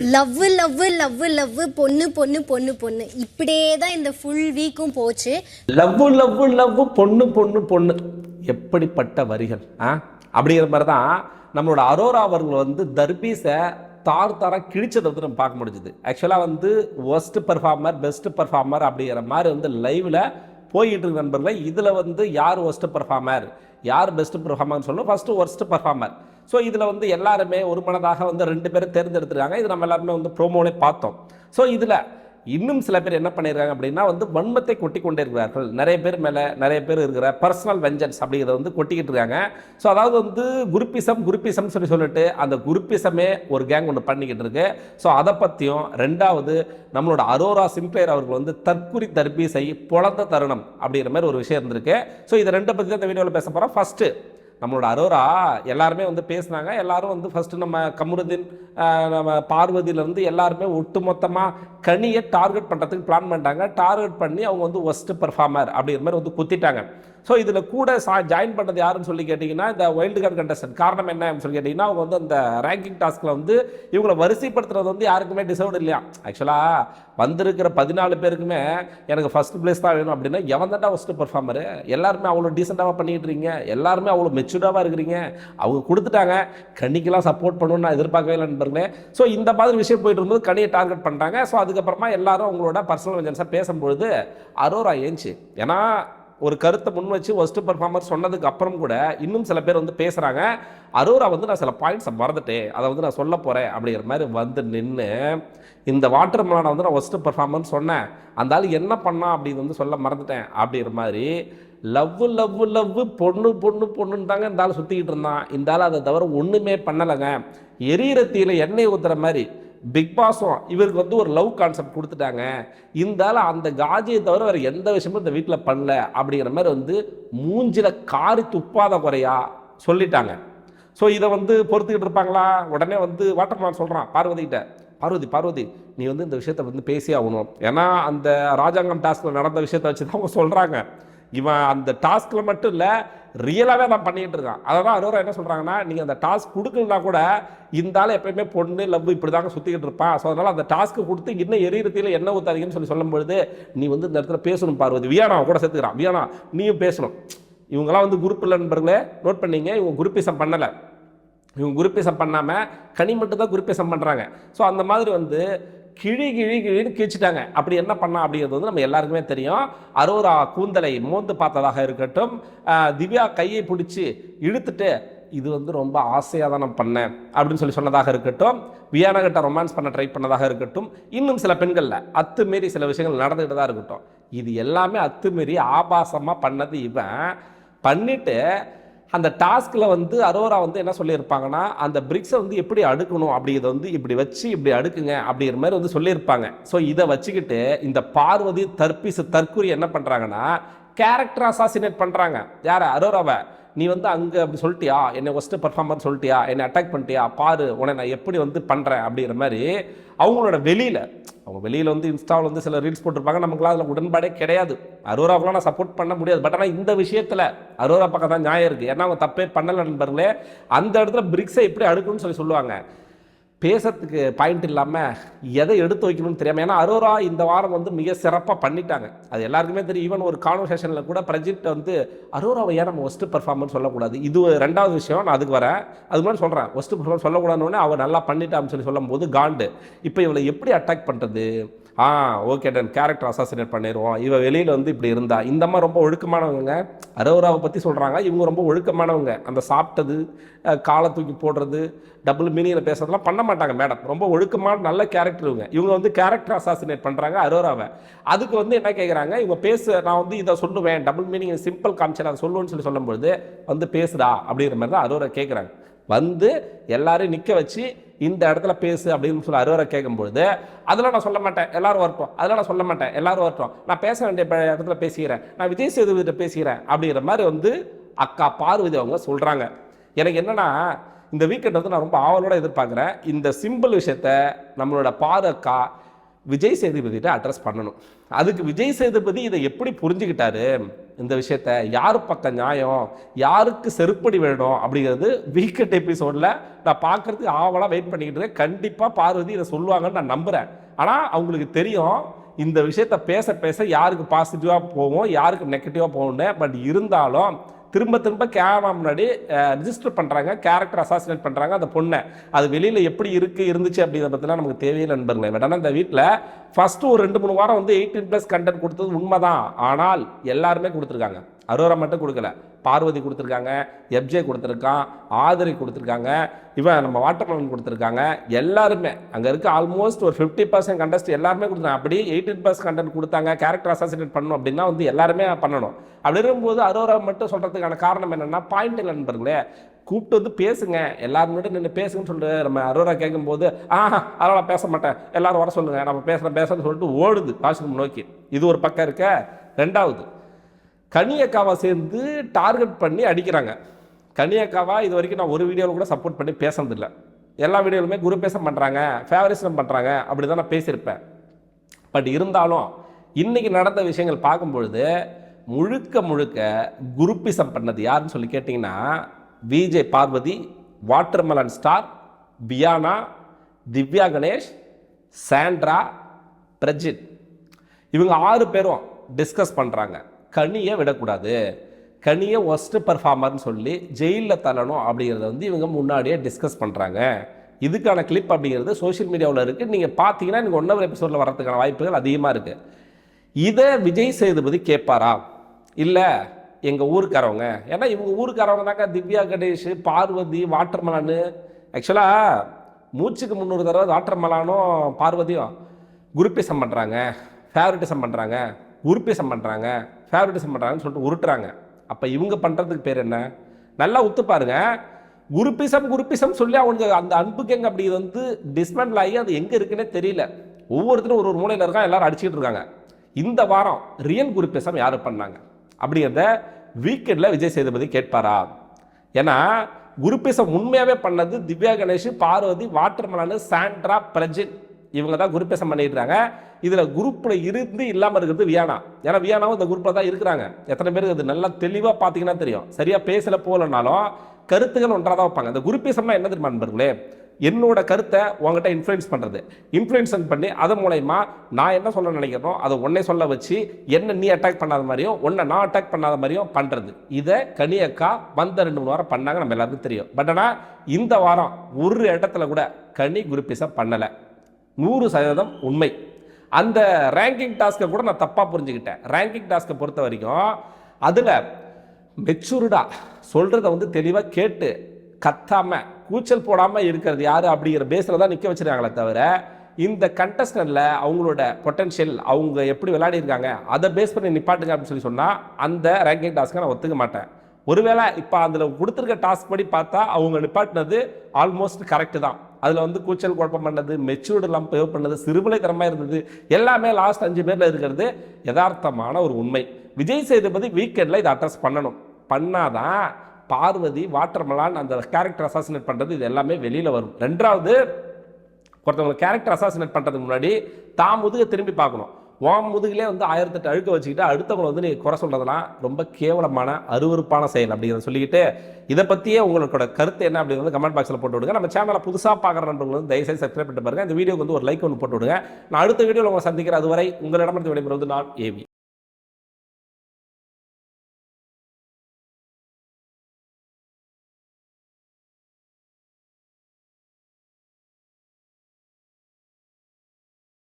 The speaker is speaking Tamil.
லவ் லவ் லவ் லவ் பொண்ணு பொண்ணு பொண்ணு பொண்ணு. இப்படியே தான் இந்த ஃபுல் வீக்கும் போச்சு. லவ் லவ் லவ் பொண்ணு பொண்ணு பொண்ணு. எப்படிப்பட்ட வரிகள் ஆ? அப்படிங்கிற மாதிரி தான் நம்மளோட அரோரா அவர்கள் வந்து தர்பீஸை தார் தாராக கிழிச்சதை வந்து நம்ம பார்க்க முடிஞ்சுது. ஆக்சுவலாக வந்து ஒஸ்ட் பர்ஃபார்மர் பெஸ்ட் பர்ஃபார்மர் அப்படிங்கிற மாதிரி வந்து லைவில் போயிட்டு இருக்க நண்பர்களே இதில் வந்து யார் ஒஸ்ட் பர்ஃபார்மர் யார் பெஸ்ட் பர்ஃபார்மர்னு சொல்லணும்? ஃபஸ்ட்டு ஒர்ஸ்ட் பர்ஃபார்மர் ஸோ இதில் வந்து எல்லாருமே ஒரு மனதாக வந்து ரெண்டு பேரும் தேர்ந்தெடுத்துருக்காங்க. இது நம்ம எல்லாருமே வந்து ப்ரோமோலே பார்த்தோம். ஸோ இதில் இன்னும் சில பேர் என்ன பண்ணியிருக்காங்க அப்படின்னா வந்து வன்மத்தை கொட்டி கொண்டே இருக்கிறார்கள் நிறைய பேர் மேலே நிறைய பேர் இருக்கிற பர்சனல் வெஞ்சன்ஸ் அப்படிங்கிறத வந்து கொட்டிக்கிட்டு இருக்காங்க. ஸோ அதாவது வந்து குருப்பிசம் குருப்பிசம் சொல்லி சொல்லிட்டு அந்த குருப்பிசமே ஒரு கேங் ஒன்று பண்ணிக்கிட்டு இருக்கு. ஸோ அதை பற்றியும் ரெண்டாவது நம்மளோட அரோரா சிம்ப்ளேயர் அவர்கள் வந்து தற்குறி தர்பீசை பொழந்த தருணம் அப்படிங்கிற மாதிரி ஒரு விஷயம் இருந்திருக்கு. ஸோ இதை ரெண்டை பற்றி தான் இந்த வீடியோவில் பேச போகிறோம் ஃபஸ்ட்டு நம்மளோட அரோரா எல்லாருமே வந்து பேசினாங்க. எல்லாரும் வந்து ஃபஸ்ட்டு நம்ம கமருதீன் நம்ம பார்வதியிலேருந்து எல்லாருமே ஒட்டுமொத்தமாக கனியை டார்கெட் பண்ணுறதுக்கு பிளான் பண்ணிட்டாங்க. டார்கெட் பண்ணி அவங்க வந்து ஒஸ்ட் பர்ஃபார்மர் அப்படிங்கிற மாதிரி வந்து குத்திட்டாங்க. ஸோ இதில் கூட சா ஜாயின் பண்ணது யாருன்னு சொல்லி கேட்டிங்கன்னா இந்த வைல்டு கார்டு கண்டஸ்டன் காரணம் என்ன சொல்லி கேட்டிங்கன்னா அவங்க வந்து அந்த ரேங்கிங் டாஸ்கில் வந்து இவங்களை வரிசைப்படுத்துறது வந்து யாருக்குமே டிசர்வ் இல்லையா? ஆக்சுவலாக வந்திருக்கிற பதினாலு பேருக்குமே எனக்கு ஃபஸ்ட் பிளேஸ் தான் வேணும் அப்படின்னா எவன் தாண்டா ஃபஸ்ட்டு பெர்ஃபார்மரு எல்லாருமே அவ்வளோ டீசெண்டாக பண்ணிக்கிட்டு இருக்கீங்க. எல்லாருமே அவ்வளோ மெச்சூர்டாக இருக்கிறீங்க. அவங்க கொடுத்துட்டாங்க. கண்ணிக்கெல்லாம் சப்போர்ட் பண்ணணும்னு நான் எதிர்பார்க்கவே இல்லை நண்பர்களே. ஸோ இந்த மாதிரி விஷயம் போயிட்டு இருக்கும்போது கனியை டார்கெட் பண்ணுறாங்க ஸோ அதுக்கப்புறமா எல்லாரும் அவங்களோட பர்சனல் வெஞ்சன்ஸாக பேசும்பொழுது அரோரா ஏஞ்சி ஏன்னா ஒரு கருத்தை முன் வச்சு ஒஸ்ட் பர்ஃபார்மர் சொன்னதுக்கு அப்புறம் கூட இன்னும் சில பேர் வந்து பேசுகிறாங்க அரோரா வந்து நான் சில பாயிண்ட்ஸை மறந்துட்டேன். அதை வந்து நான் சொல்ல போகிறேன் அப்படிங்கிற மாதிரி வந்து நின்று இந்த வாட்டர் மலானை வந்து நான் ஒஸ்ட் பர்ஃபார்மர்னு சொன்னேன். அந்த ஆள் என்ன பண்ணா அப்படின்னு வந்து சொல்ல மறந்துட்டேன் அப்படிங்கிற மாதிரி லவ் லவ் லவ் பொண்ணு பொண்ணு பொண்ணுன்னு தாங்க இந்த ஆள் சுற்றிக்கிட்டு இருந்தான். இந்த ஆள் அதை தவிர ஒன்றுமே பண்ணலைங்க. எரியிற தீயில எண்ணெய் ஊற்றுற மாதிரி பிக் பாஸும் இவருக்கு வந்து ஒரு லவ் கான்செப்ட் கொடுத்துட்டாங்க. இருந்தாலும் அந்த காஜியை தவிர வேறு எந்த விஷயமும் இந்த வீட்டில் பண்ணல அப்படிங்கிற மாதிரி வந்து மூஞ்சில் காரி துப்பாத குறையா சொல்லிட்டாங்க. ஸோ இதை வந்து பொறுத்துக்கிட்டு இருப்பாங்களா? உடனே வந்து வாட்டர்மேன் சொல்கிறான் பார்வதிக்கிட்ட பார்வதி பார்வதி நீ வந்து இந்த விஷயத்தை வந்து பேசி ஆகணும். ஏன்னா அந்த ராஜாங்கம் டாஸ்கில் நடந்த விஷயத்தை வச்சு தான் அவங்க சொல்கிறாங்க இவன் அந்த டாஸ்கில் மட்டும் இல்லை ரியலாகவே தான் பண்ணிகிட்டு இருக்கான். அதை தான் அரோரா என்ன சொல்கிறாங்கன்னா நீங்கள் அந்த டாஸ்க் கொடுக்கலனா கூட இந்த ஆள் எப்பயுமே பொண்ணு லவ் இப்படி தாங்க சுற்றிக்கிட்டு இருப்பான் ஸோ அதனால் அந்த டாஸ்க்கு கொடுத்து இன்னும் எரியத்தில் என்ன ஊற்றாதீங்கன்னு சொல்லி சொல்லும்பொழுது நீ வந்து இந்த இடத்துல பேசணும் பார்வதி. வியானா கூட சேர்த்துக்கிறான். வியானா நீயும் பேசணும். இவங்கெல்லாம் வந்து குரூப் இல்லை நண்பர்களே நோட் பண்ணிங்க இவங்க குரூப்பிசம் பண்ணலை. இவங்க குருப்பிசம் பண்ணாமல் கனி மட்டும் தான் குருப்பிசம் பண்ணுறாங்க ஸோ அந்த மாதிரி வந்து கிழி கிழி கிழின்னு கிழிச்சிட்டாங்க அப்படி என்ன பண்ணா அப்படிங்கிறது வந்து நம்ம எல்லாருக்குமே தெரியும். அரோரா கூந்தலை மோந்து பார்த்ததாக இருக்கட்டும். திவ்யா கையை பிடிச்சி இழுத்துட்டு இது வந்து ரொம்ப ஆசையாக தான் நான் பண்ணேன் அப்படின்னு சொல்லி சொன்னதாக இருக்கட்டும். வியானா கிட்ட ரொமான்ஸ் பண்ண ட்ரை பண்ணதாக இருக்கட்டும். இன்னும் சில பெண்களில் அத்துமீறி சில விஷயங்கள் நடந்துகிட்டு தான் இருக்கட்டும். இது எல்லாமே அத்துமீறி ஆபாசமாக பண்ணது இவன். பண்ணிவிட்டு அந்த டாஸ்கில் வந்து அரோரா வந்து என்ன சொல்லியிருப்பாங்கன்னா அந்த பிரிக்ஸை வந்து எப்படி அடுக்கணும் அப்படிங்கிறத வந்து இப்படி வச்சு இப்படி அடுக்குங்க அப்படிங்கிற மாதிரி வந்து சொல்லியிருப்பாங்க. ஸோ இதை வச்சுக்கிட்டு இந்த பார்வதி தற்பிசு தற்குறி என்ன பண்ணுறாங்கன்னா கேரக்டர் அசாசினேட் பண்ணுறாங்க யார்? அரோராவை. நீ வந்து அங்கே அப்படி சொல்லிட்டியா? என்னை ஒஸ்ட்டு பர்ஃபார்மர் சொல்லிட்டியா? என்னை அட்டாக் பண்ணிட்டியா? பாரு உன நான் எப்படி வந்து பண்ணுறேன் அப்படிங்கிற மாதிரி அவங்களோட வெளியில் அவங்க வெளியில் வந்து இன்ஸ்டாவில் வந்து சில ரீல்ஸ் போட்டிருப்பாங்க. நமக்குலாம் அதில் உடன்பாடே கிடையாது. அரோராவுக்குலாம் நான் சப்போர்ட் பண்ண முடியாது. பட் ஆனால் இந்த விஷயத்தில் அரோரா பக்கம் தான் நியாயம் இருக்குது ஏன்னா அவங்க தப்பே பண்ணலை நண்பர்களே. அந்த இடத்துல பிரிக்ஸை எப்படி அடுக்கணும்னு சொல்லி சொல்லுவாங்க. பேசுறதுக்கு பாயிண்ட் இல்லாமல் எதை எடுத்து வைக்கணும்னு தெரியாமல் ஏன்னா அரோரா இந்த வாரம் வந்து மிக சிறப்பாக பண்ணிட்டாங்க. அது எல்லாருக்குமே தெரியும். ஈவன் ஒரு கான்வர்சேஷனில் கூட பிரஜித் வந்து அரோராவை ஏன் நம்ம ஒஸ்ட்டு பர்ஃபார்மன்ஸ் சொல்லக்கூடாது? இது ரெண்டாவது விஷயம் நான் அதுக்கு வரேன். அது மாதிரி சொல்கிறேன் ஒஸ்ட்டு பர்ஃபார்மன்ஸ் சொல்லக்கூடாதுன்னு அவள் நல்லா பண்ணிட்டான்னு சொல்லி சொல்லும்போது காண்டு. இப்போ இவளை எப்படி அட்டாக் பண்ணுறது ஆ ஓகே டன் கேரக்டர் அசாசினேட் பண்ணிடுவோம் இவ வெளியில் வந்து இப்படி இருந்தா. இந்த மாதிரி ரொம்ப ஒழுக்கமானவங்க. அரோராவை பற்றி சொல்கிறாங்க இவங்க ரொம்ப ஒழுக்கமானவங்க. அந்த சாப்பிட்டது காலை தூக்கி போடுறது டபுள் மீனிங்கில் பேசுறதெல்லாம் பண்ண மாட்டாங்க மேடம் ரொம்ப ஒழுக்கமான நல்ல கேரக்டர் இவங்க. இவங்க வந்து கேரக்டர் அசாசினேட் பண்ணுறாங்க அரோராவை. அதுக்கு வந்து என்ன கேட்குறாங்க இவங்க பேச நான் வந்து இதை சொல்லுவேன் டபுள் மீனிங் சிம்பிள் காமிச்சு அதை சொல்லுவேன்னு சொல்லி சொல்லும்பொழுது வந்து பேசுடா அப்படிங்கிற மாதிரி தான் அரோரா கேட்குறாங்க வந்து எல்லாரையும் நிற்க வச்சு இந்த இடத்துல பேசு அப்படின்னு சொல்லி அறுவரை கேட்கும்பொழுது அதெல்லாம் நான் சொல்ல மாட்டேன். எல்லாரும் வரட்டும் அதெல்லாம் நான் சொல்ல மாட்டேன். எல்லாரும் வரட்டும் நான் பேச வேண்டிய இடத்துல பேசிக்கிறேன். நான் விஜய் சேதுபதிட்ட பேசிக்கிறேன் அப்படிங்கிற மாதிரி வந்து அக்கா பார்வதி அவங்க சொல்கிறாங்க எனக்கு என்னன்னா இந்த வீக்கெண்ட் வந்து நான் ரொம்ப ஆவலோட எதிர்பார்க்குறேன். இந்த சிம்பிள் விஷயத்த நம்மளோட பாரு அக்கா விஜய் சேதுபதிகிட்ட அட்ரஸ் பண்ணணும். அதுக்கு விஜய் சேதுபதி இதை எப்படி புரிஞ்சுக்கிட்டாரு? இந்த விஷயத்த யார் பக்கம் நியாயம்? யாருக்கு செருப்படி வேணும்? அப்படிங்கிறது வீக்கெண்ட் எபிசோடில் நான் பார்க்குறதுக்கு ஆவலாக வெயிட் பண்ணிக்கிட்டு இருக்கேன். கண்டிப்பாக பார்வதி இதை சொல்லுவாங்கன்னு நான் நம்புகிறேன் ஆனால் அவங்களுக்கு தெரியும் இந்த விஷயத்த பேச பேச யாருக்கு பாசிட்டிவாக போகும் யாருக்கு நெகட்டிவாக போகணும் பட் இருந்தாலும் திரும்ப திரும்ப கேமரா முன்னாடி ரிஜிஸ்டர் பண்ணுறாங்க கேரக்டர் அசாசினேட் பண்ணுறாங்க அந்த பொண்ணை. அது வெளியில் எப்படி இருக்குது இருந்துச்சு அப்படிங்கிறத பற்றிலாம் நமக்கு தேவையில்லை நண்பர்களே. பட் ஆனால் இந்த வீட்டில் ஃபஸ்ட்டு ஒரு ரெண்டு மூணு வாரம் வந்து எயிட்டீன் ப்ளஸ் கண்டென்ட் கொடுத்தது உண்மைதான். ஆனால் எல்லாருமே கொடுத்துருக்காங்க. அரோரா மட்டும் கொடுக்கல. பார்வதி கொடுத்துருக்காங்க எப்ஜே கொடுத்துருக்கான் ஆதரி கொடுத்துருக்காங்க இவன் நம்ம வாட்டர் மெலன் கொடுத்துருக்காங்க. எல்லாருமே அங்கே இருக்க ஆல்மோஸ்ட் ஒரு ஃபிஃப்டி பர்சன்ட் கண்டஸ்ட் எல்லாருமே கொடுத்தாங்க அப்படி எயிட்டீன் பர்சன்ட் கண்டென்ட் கொடுத்தாங்க. கேரக்டர் அசாசினேட் பண்ணணும் அப்படின்னா வந்து எல்லாருமே பண்ணணும். அப்படி இருக்கும்போது அரோரா மட்டும் சொல்கிறதுக்கான காரணம் என்னென்னா பாயிண்ட் இல்லை நண்பர்களே. கூப்பிட்டு வந்து பேசுங்க. எல்லாரும் முன்னாடி நின்று பேசுங்கன்னு சொல்லிட்டு நம்ம அரோரா கேட்கும்போது ஆ அதெல்லாம் பேச மாட்டேன். எல்லாரும் வர சொல்லுங்கள் நம்ம பேசுகிறேன் பேசுகிறேன்னு சொல்லிட்டு ஓடுது வாஷ்ரூம் நோக்கி இது ஒரு பக்கம் இருக்க. ரெண்டாவது கனியக்காவை சேர்ந்து டார்கெட் பண்ணி அடிக்கிறாங்க. கனியக்காவா இது வரைக்கும் நான் ஒரு வீடியோவில் கூட சப்போர்ட் பண்ணி பேசுனதில்லை. எல்லா வீடியோலுமே குரு பேசம் பண்ணுறாங்க ஃபேவரிசம் பண்ணுறாங்க அப்படி தான் நான் பேசியிருப்பேன். பட் இருந்தாலும் இன்றைக்கி நடந்த விஷயங்கள் பார்க்கும்பொழுது முழுக்க முழுக்க குருப்பிசம் பண்ணது யாருன்னு சொல்லி கேட்டிங்கன்னா விஜய் பார்வதி வாட்டர்மெலன் ஸ்டார் பியானா திவ்யா கணேஷ் சாண்ட்ரா பிரஜித் இவங்க ஆறு பேரும் டிஸ்கஸ் பண்ணுறாங்க கனியை விடக்கூடாது. கனிய ஒஸ்ட்டு பர்ஃபார்மர்னு சொல்லி ஜெயிலில் தள்ளணும் அப்படிங்கிறத வந்து இவங்க முன்னாடியே டிஸ்கஸ் பண்ணுறாங்க இதுக்கான கிளிப் அப்படிங்கிறது சோஷியல் மீடியாவில் இருக்குது நீங்கள் பார்த்தீங்கன்னா நீங்கள் ஒன்றரை எபிசோடில் வரதுக்கான வாய்ப்புகள் அதிகமாக இருக்குது இதை விஜய் சேதுபதி கேட்பாரா? இல்லை எங்கள் ஊருக்காரவங்க? ஏன்னா இவங்க ஊருக்காரவங்க தாங்க. திவ்யா கணேஷ் பார்வதி வாட்டர்மலானு. ஆக்சுவலாக மூச்சுக்கு முந்நூறு தடவை வாட்டர்மலானும் பார்வதியும் குருப்பிசம் பண்ணுறாங்க ஃபேவரட்டிசம் பண்ணுறாங்க உருப்பேசம் பண்ணுறாங்க ஃபேவரட்டிசம் பண்ணுறாங்கன்னு சொல்லிட்டு உருட்டுறாங்க. அப்போ இவங்க பண்ணுறதுக்கு பேர் என்ன? நல்லா உத்து பாருங்க. குருப்பிசம் குருப்பிசம் சொல்லி அவனுக்கு அந்த அன்புக்கு எங்கே அப்படி வந்து டிஸ்மெண்டில் ஆகி அது எங்கே இருக்குன்னே தெரியல. ஒவ்வொருத்தரும் ஒரு ஒரு மூலையில் இருக்கான் எல்லாரும் அடிச்சுக்கிட்டு இருக்காங்க. இந்த வாரம் ரியல் குருப்பிசம் யார் பண்ணாங்க? அப்படிங்கிறத வீக்கெண்டில் விஜய் சேதுபதி கேட்பாரா? ஏன்னா குருப்பிசம் உண்மையாகவே பண்ணது திவ்யா கணேஷ் பார்வதி வாட்டர்மலானு சாண்ட்ரா பிரஜின். இவங்க தான் குருப்பேசம் பண்ணிடுறாங்க இதில் குரூப்பில் இருந்து இல்லாமல் இருக்கிறது வியானா ஏன்னா வியானாவும் இந்த குரூப்பில் தான் இருக்கிறாங்க. எத்தனை பேருக்கு அது நல்லா தெளிவாக பார்த்தீங்கன்னா தெரியும். சரியாக பேசல போகலனாலும் கருத்துகள் ஒன்றாக தான் வைப்பாங்க. இந்த குருப்பேசம்னா என்ன தெரியுமா நண்பர்களே? என்னோட கருத்தை உங்ககிட்ட இன்ஃப்ளூயன்ஸ் பண்ணுறது இன்ஃப்ளூயன்ஸ் பண்ணி அதன் மூலயமா நான் என்ன சொல்ல நினைக்கிறனோ அதை உன்னை சொல்ல வச்சு என்ன நீ அட்டாக் பண்ணாத மாதிரியும் உன்னை நான் அட்டாக் பண்ணாத மாதிரியும் பண்ணுறது இதை கனியக்கா வந்த ரெண்டு மூணு வாரம் பண்ணாங்க நம்ம எல்லாருக்கும் தெரியும். பட் ஆனால் இந்த வாரம் ஒரு இடத்துல கூட கனி குருப்பேசம் பண்ணலை. நூறு சதவீதம் உண்மை. அந்த ரேங்கிங் டாஸ்க்கை கூட நான் தப்பாக புரிஞ்சுக்கிட்டேன். ரேங்கிங் டாஸ்க்கை பொறுத்த வரைக்கும் அதில் மெச்சூர்டாக சொல்கிறத வந்து தெளிவாக கேட்டு கத்தாமல் கூச்சல் போடாமல் இருக்கிறது யார் அப்படிங்கிற பேஸில் தான் நிற்க வச்சுருக்காங்களே தவிர இந்த கண்டஸ்டனில் அவங்களோட பொட்டன்ஷியல் அவங்க எப்படி விளையாடிருக்காங்க அதை பேஸ் பண்ணி நிப்பாட்டுங்க அப்படின்னு சொல்லி சொன்னால் அந்த ரேங்கிங் டாஸ்க்கை நான் ஒத்துக்க மாட்டேன். ஒருவேளை இப்போ அதில் கொடுத்துருக்க டாஸ்க் படி பார்த்தா அவங்க நிப்பாட்டினது ஆல்மோஸ்ட் கரெக்டு தான். அதில் வந்து கூச்சல் குழப்பம் பண்ணது மெச்சூர்டு எல்லாம் பிஹேவ் பண்ணது சிறுபிளைத்தனமாக இருந்தது எல்லாமே லாஸ்ட் அஞ்சு பேரில் இருக்கிறது யதார்த்தமான ஒரு உண்மை. விஜய் சேதுபதி வீக்கெண்டில் இதை அட்ரஸ் பண்ணணும். பண்ணாதான் பார்வதி வாட்டர்மலான் அந்த கேரக்டர் அசாசினேட் பண்ணுறது இது எல்லாமே வெளியில் வரும். ரெண்டாவது ஒருத்தவங்க கேரக்டர் அசாசினேட் பண்ணுறதுக்கு முன்னாடி தான் முதுக திரும்பி பார்க்கணும். வாம் முதுகிலே வந்து ஆயிரத்தெட்டு அழுக்க வச்சுக்கிட்டு அடுத்தவங்களை வந்து நீ குறை சொல்கிறதுலாம் ரொம்ப கேவலமான அருவருப்பான செயல் அப்படிங்கிறத சொல்லிக்கிட்டு இதை பற்றியே உங்களோட கருத்து என்ன அப்படிங்கிறது கமெண்ட் பாக்ஸில் போட்டு விடுங்க. நம்ம சேனலை புதுசாக பார்க்குற நண்பர்கள் வந்து தயவுசெய்து சப்ஸ்கிரைப் பண்ணிட்டு பாருங்க. இந்த வீடியோக்கு வந்து ஒரு லைக் ஒன்று போட்டு விடுங்க. நான் அடுத்த வீடியோவில் உங்களை சந்திக்கிறேன் அதுவரை உங்களிடமிருந்து விடைபெறுவது நான் ஏவி